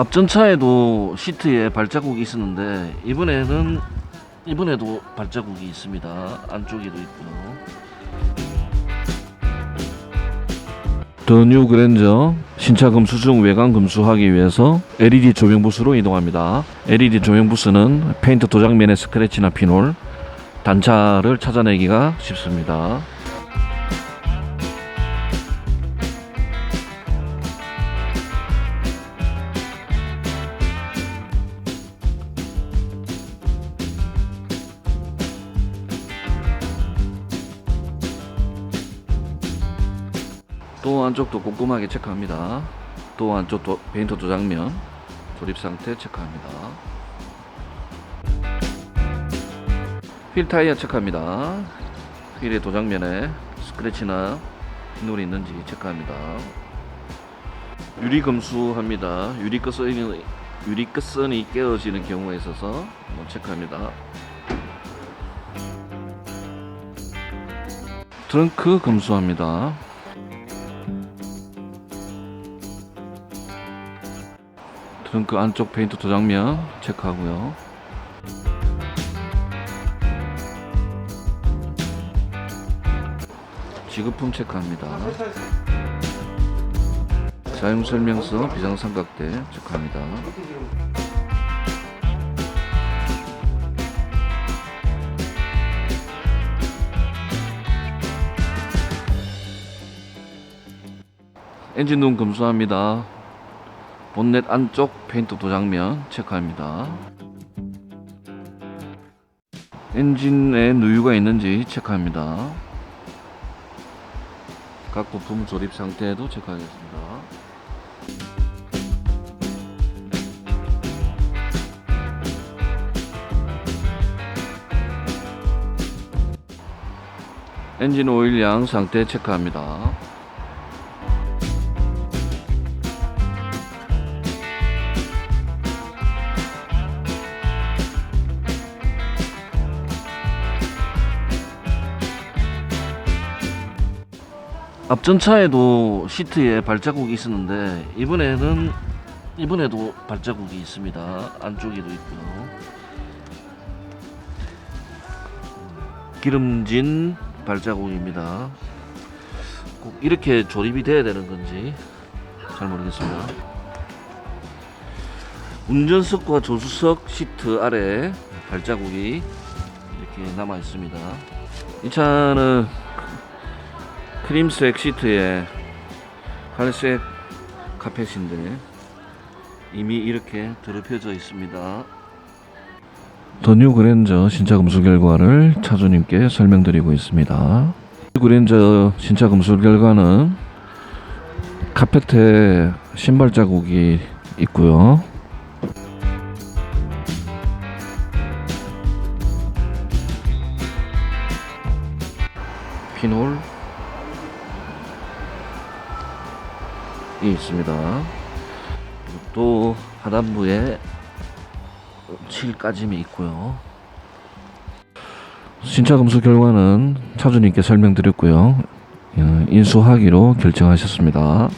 앞전차에도 시트에 발자국이 있었는데 이번에는 이번에도 발자국이 있습니다. 안쪽에도 있고요. 더 뉴 그랜저 신차 금수 중 외관 금수하기 위해서 LED 조명 부스로 이동합니다. LED 조명 부스는 페인트 도장면의 스크래치나 피놀, 단차를 찾아내기가 쉽습니다. 또 안쪽도 꼼꼼하게 체크합니다. 또 안쪽 도, 페인트 도장면 조립 상태 체크합니다. 휠 타이어 체크합니다. 휠의 도장면에 스크래치나 흰놀이 있는지 체크합니다. 유리 검수합니다. 유리 끝선이 유리 끝선이 깨어지는 경우가 있어서 한번 체크합니다. 트렁크 검수합니다. 트렁크 안쪽 페인트 도장면 체크하고요. 지급품 체크합니다. 사용 설명서 비상 삼각대 체크합니다. 엔진룸 검수합니다. 본넷 안쪽 페인트 도장면 체크합니다. 엔진에 누유가 있는지 체크합니다. 각 부품 조립 상태도 체크하겠습니다. 엔진 오일 양 상태 체크합니다. 앞전차에도 시트에 발자국이 있었는데 이번에는 이번에도 발자국이 있습니다. 안쪽에도 있고요. 기름진 발자국입니다. 꼭 이렇게 조립이 돼야 되는 건지 잘 모르겠습니다. 운전석과 조수석 시트 아래 발자국이 이렇게 남아 있습니다. 이 차는 크림색 시트에 갈색 카펫인데 이미 이렇게 더럽혀져 있습니다. 더 뉴 그랜저 신차 검수 결과를 차주님께 설명드리고 있습니다. 그랜저 신차 검수 결과는 카펫에 신발 자국이 있고요. 피놀 있습니다. 또 하단부에 칠 까짐이 있고요. 신차 검수 결과는 차주님께 설명드렸고요. 어, 인수하기로 결정하셨습니다.